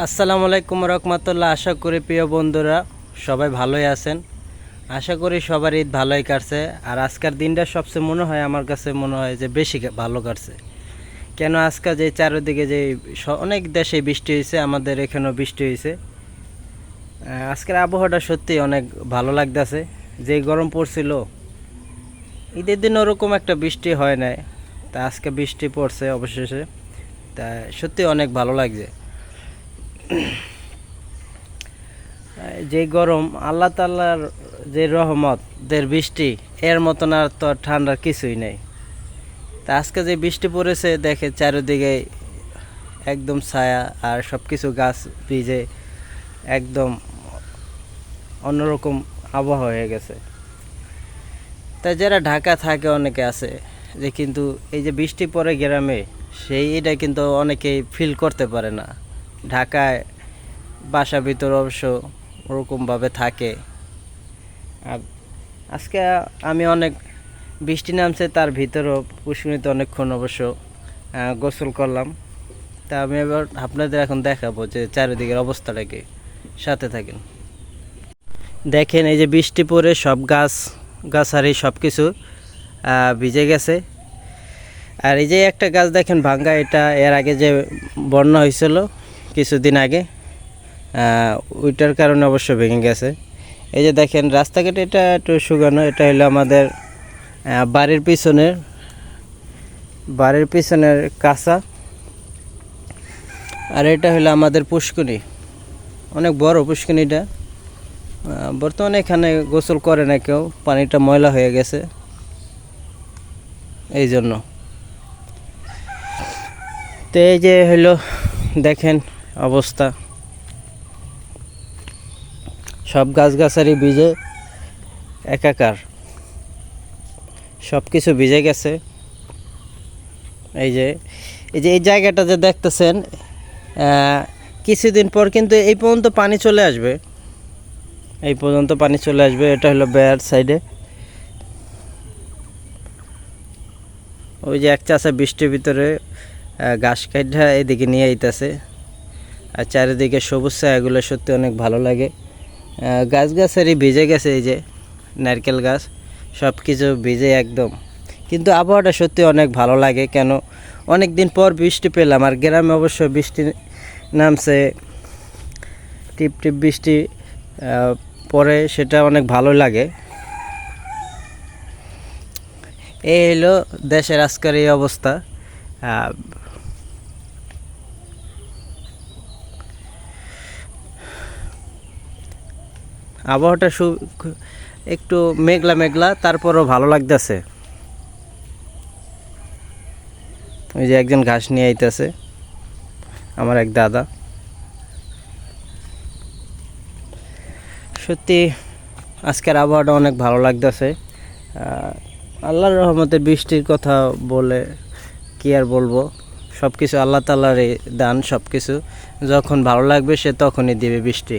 আসসালামু আলাইকুম রহমতুল্লাহ। আশা করি প্রিয় বন্ধুরা সবাই ভালোই আছেন। আশা করি সবার ঈদ ভালোই কাটছে। আর আজকের দিনটা সবচেয়ে মনে হয়, আমার কাছে মনে হয় যে বেশি ভালো কাটছে। কেন আজকে যে চারিদিকে যে অনেক দেশে বৃষ্টি হয়েছে, আমাদের এখানেও বৃষ্টি হয়েছে। আজকের আবহাওয়াটা সত্যি অনেক ভালো লাগতেছে। যে গরম পড়ছিল, ঈদের দিন ওরকম একটা বৃষ্টি হয় নাই। তা আজকে বৃষ্টি পড়ছে অবশেষে। তা সত্যি অনেক ভালো লাগছে। যে গরম, আল্লাহ তাল্লার যে রহমত, দের বৃষ্টি, এর মতন আর তো ঠান্ডার কিছুই নেই। তা আজকে যে বৃষ্টি পড়েছে, দেখে চারিদিকে একদম ছায়া আর সব কিছু গাছ ভিজে একদম অন্যরকম আবহাওয়া হয়ে গেছে। তাই যারা ঢাকা থাকে, অনেকে আছে যে কিন্তু এই যে বৃষ্টি পড়ে গ্রামে, সেই এটা কিন্তু অনেকেই ফিল করতে পারে না। ঢাকায় বাসা ভিতর অবশ্য ওরকমভাবে থাকে। আর আজকে আমি অনেক বৃষ্টি নামছে, তার ভিতরেও পুষ্করিতে অনেকক্ষণ অবশ্য গোসল করলাম। তা আমি এবার আপনাদের এখন দেখাবো যে চারিদিকের অবস্থাটা কি। সাথে থাকেন। দেখেন, এই যে বৃষ্টি পড়ে, সব গাছ গাছারি সব কিছু ভিজে গেছে। আর এই যে একটা গাছ দেখেন ভাঙ্গা, এটা এর আগে যে বন্যা হয়েছিল কিছুদিন আগে ওইটার কারণে অবশ্য ভেঙে গেছে। এই যে দেখেন, রাস্তাঘাট এটা একটু শুকানো, এটা হলো আমাদের বাড়ির পিছনের বাড়ির পিছনের কাঁচা, আর এটা হলো আমাদের পুষ্কনি। অনেক বড় পুষ্কনিটা। বর্তমানে এখানে গোসল করে না কেউ, পানিটা ময়লা হয়ে গেছে। এই জন্য। তো এই যে হলো, দেখেন অবস্থা। সব গাছগাছালি ভিজে একাকার। সব কিছু ভিজে গেছে। এই যে এই যে এই জায়গাটা যে দেখতেছেন কিছুদিন পর কিন্তু এই পর্যন্ত পানি চলে আসবে। এই পর্যন্ত পানি চলে আসবে, এটা হলো বেয়ার সাইডে। ওই যে এক চাষা বৃষ্টির ভিতরে ঘাস কাটা এদিকে নিয়ে আইতাছে। আর চারিদিকে সবুজ ছায়াগুলো সত্যি অনেক ভালো লাগে। আহ, গাছ গাছেরই ভিজে গেছে এই যে নারকেল গাছ সব কিছু ভিজে একদম। কিন্তু আবহাওয়াটা সত্যি অনেক ভালো লাগে কেন? অনেক দিন পর বৃষ্টি পেলাম আর গ্রামে অবশ্য বৃষ্টি নামছে টিপ টিপ বৃষ্টি পরে সেটা অনেক ভালো লাগে। এই হলো দেশের আজকের এই অবস্থা। আবহাওয়াটা সু একটু মেঘলা মেঘলা, তারপরও ভালো লাগতেছে। ওই যে একজন ঘাস নিয়ে আইতেছে, আমার এক দাদা। সত্যি, আজকের আবহাওয়াটা অনেক ভালো লাগতেছে। আল্লাহর রহমতে বৃষ্টির কথা বলে কি আর বলব? সব কিছু আল্লাহ তাল্লার দান সব কিছু যখন ভালো লাগবে সে তখনই দিবে বৃষ্টি।